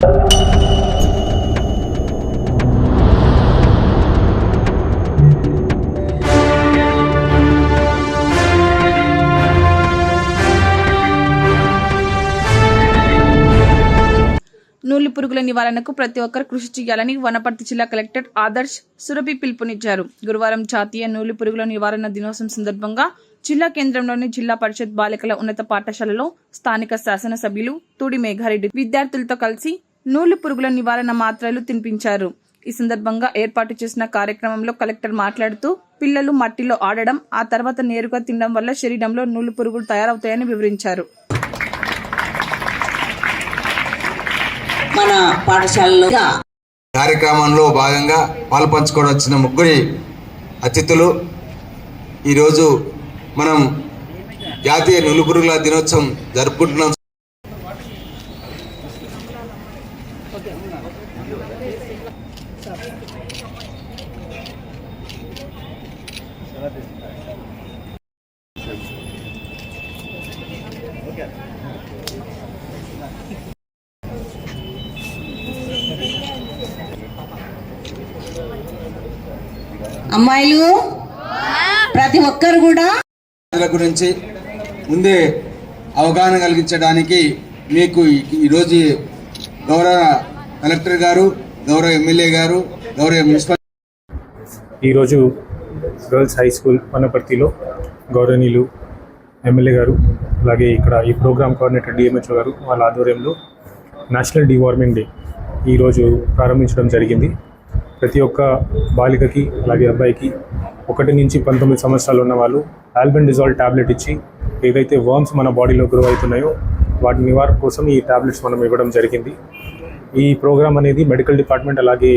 నూలు పురుగుల నివారణకు ప్రతి ఒక్కరు కృషి చేయాలని వనపర్తి జిల్లా కలెక్టర్ ఆదర్శ్ సురభి పిలుపునిచ్చారు. గురువారం జాతీయ నూలు పురుగుల నివారణ దినోత్సవం సందర్భంగా జిల్లా కేంద్రంలోని జిల్లా పరిషత్ బాలికల ఉన్నత పాఠశాలలో స్థానిక శాసనసభ్యులు తూడి మేఘారెడ్డి విద్యార్థులతో కలిసి నూలు పురుగుల నివారణ మాత్రలు తినిపించారు. ఈ సందర్భంగా ఏర్పాటు చేసిన కార్యక్రమంలో కలెక్టర్ మాట్లాడుతూ పిల్లలు మట్టిలో ఆడడం ఆ తర్వాత నేరుగా తినడం వల్ల శరీరంలో నూలు పురుగులు తయారవుతాయని వివరించారు. మన పాఠశాలలో కార్యక్రమంలో భాగంగా పాల్పంచుకోవడం వచ్చిన ముగ్గురి అతిథులు ఈరోజు మనం జాతీయ నులుపురుగుల దినోత్సవం జరుపుకుంటున్నాం. అమ్మాయిలు? ప్రతి ఒక్కరు కూడా? గురించి ముందే అవగాహన కలిగించడానికి మీకు ఈ- ఈరోజు గౌరవ కలెక్టర్ గారు గౌరవ ఎమ్మెల్యే గారు గౌరవ మున్సిపల్ ఈరోజు గర్ల్స్ హై స్కూల్ వనపర్తిలో గౌరవనీయులు ఎమ్మెల్యే గారు అలాగే ఇక్కడ ఈ ప్రోగ్రామ్ కోఆర్డినేటర్ డిఎంహెచ్ఓ గారు వాళ్ళ ఆధ్వర్యంలో నేషనల్ డివార్మింగ్ డే ఈరోజు ప్రారంభించడం జరిగింది. ప్రతి ఒక్క బాలికకి అలాగే అబ్బాయికి ఒకటి నుంచి పంతొమ్మిది సంవత్సరాలు ఉన్న వాళ్ళు ఆల్బెండిజాల్ టాబ్లెట్ ఇచ్చి ఏదైతే వర్మ్స్ మన బాడీలో గ్రో అవుతున్నాయో వాటి నివారణ కోసం ఈ టాబ్లెట్స్ మనం ఇవ్వడం జరిగింది. ఈ ప్రోగ్రామ్ అనేది మెడికల్ డిపార్ట్మెంట్ అలాగే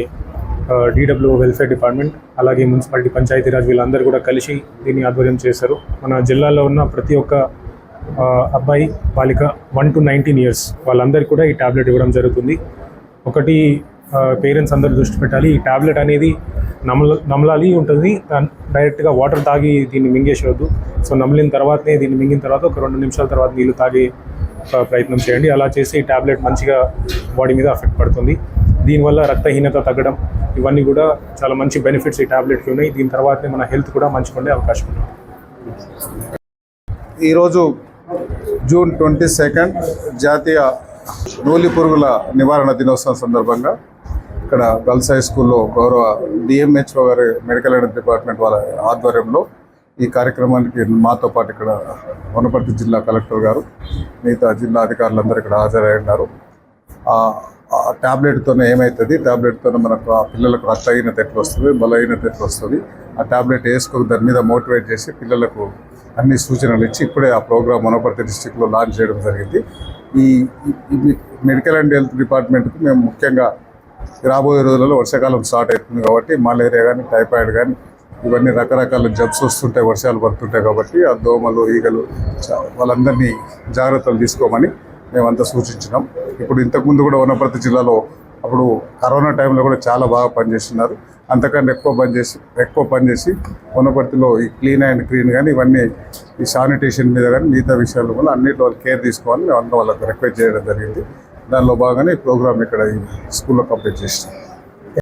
డిడబ్ల్యూ వెల్ఫేర్ డిపార్ట్మెంట్ అలాగే మున్సిపాలిటీ పంచాయతీరాజ్ వీళ్ళందరూ కూడా కలిసి దీన్ని ఆధ్వర్యం చేశారు. మన జిల్లాలో ఉన్న ప్రతి ఒక్క అబ్బాయి బాలిక వన్ టు నైన్టీన్ ఇయర్స్ వాళ్ళందరికీ కూడా ఈ టాబ్లెట్ ఇవ్వడం జరుగుతుంది. ఒకటి పేరెంట్స్ అందరూ దృష్టి పెట్టాలి. ఈ టాబ్లెట్ అనేది నమల నమలాలి ఉంటుంది. డైరెక్ట్గా వాటర్ తాగి దీన్ని మింగేసేవద్దు సో నమిలిన తర్వాతనే దీన్ని మింగిన తర్వాత ఒక రెండు నిమిషాల తర్వాత నీళ్ళు తాగే ప్రయత్నం చేయండి. అలా చేసి ఈ టాబ్లెట్ మంచిగా బాడీ మీద ఎఫెక్ట్ పడుతుంది. దీనివల్ల రక్తహీనత తగ్గడం ఇవన్నీ కూడా చాలా మంచి బెనిఫిట్స్ ఈ ట్యాబ్లెట్కి ఉన్నాయి. దీని తర్వాతనే మన హెల్త్ కూడా మంచిగా ఉండే అవకాశం ఉంది ఈరోజు జూన్ ట్వంటీ సెకండ్ జాతీయ నూలి పురుగుల నివారణ దినోత్సవం సందర్భంగా ఇక్కడ గర్ల్స్ హై స్కూల్లో గౌరవ డిఎంహెచ్ఓ గారి మెడికల్ అండ్ డిపార్ట్మెంట్ వాళ్ళ ఆధ్వర్యంలో ఈ కార్యక్రమానికి మాతో పాటు ఇక్కడ వనపర్తి జిల్లా కలెక్టర్ గారు మిగతా జిల్లా అధికారులందరూ ఇక్కడ హాజరై ఉన్నారు ఆ టాబ్లెట్తోనే ఏమవుతుంది టాబ్లెట్తోనే మనకు ఆ పిల్లలకు రక్తహీనత ఎట్లా వస్తుంది? బలహీనత ఎట్లా వస్తుంది? ఆ టాబ్లెట్ వేసుకొని దాని మీద మోటివేట్ చేసి పిల్లలకు అన్ని సూచనలు ఇచ్చి ఇప్పుడే ఆ ప్రోగ్రామ్ వనపర్తి డిస్టిక్లో లాంచ్ చేయడం జరిగింది. ఈ మెడికల్ అండ్ హెల్త్ డిపార్ట్మెంట్కి మేము ముఖ్యంగా రాబోయే రోజులలో వర్షాకాలం స్టార్ట్ అవుతుంది కాబట్టి మలేరియా కానీ టైఫాయిడ్ కానీ ఇవన్నీ రకరకాల జబ్స్ వస్తుంటాయి వర్షాలు పడుతుంటాయి కాబట్టి ఆ దోమలు ఈగలు వాళ్ళందరినీ జాగ్రత్తలు తీసుకోమని మేమంతా సూచించినాం. ఇప్పుడు ఇంతకుముందు కూడా వనపర్తి జిల్లాలో అప్పుడు కరోనా టైంలో కూడా చాలా బాగా పనిచేస్తున్నారు. అంతకంటే ఎక్కువ పని చేసి ఎక్కువ పనిచేసి కొనపర్తిలో ఈ క్లీన్ అండ్ క్లీన్ కానీ ఇవన్నీ ఈ శానిటేషన్ మీద కానీ మిగతా విషయాల్లో కూడా అన్నింటి వాళ్ళు కేర్ తీసుకోవాలని మేము అందరం వాళ్ళకి రిక్వెస్ట్ చేయడం జరిగింది. దానిలో భాగంగానే ఈ ప్రోగ్రామ్ ఇక్కడ ఈ స్కూల్లో కంప్లీట్ చేసినాం.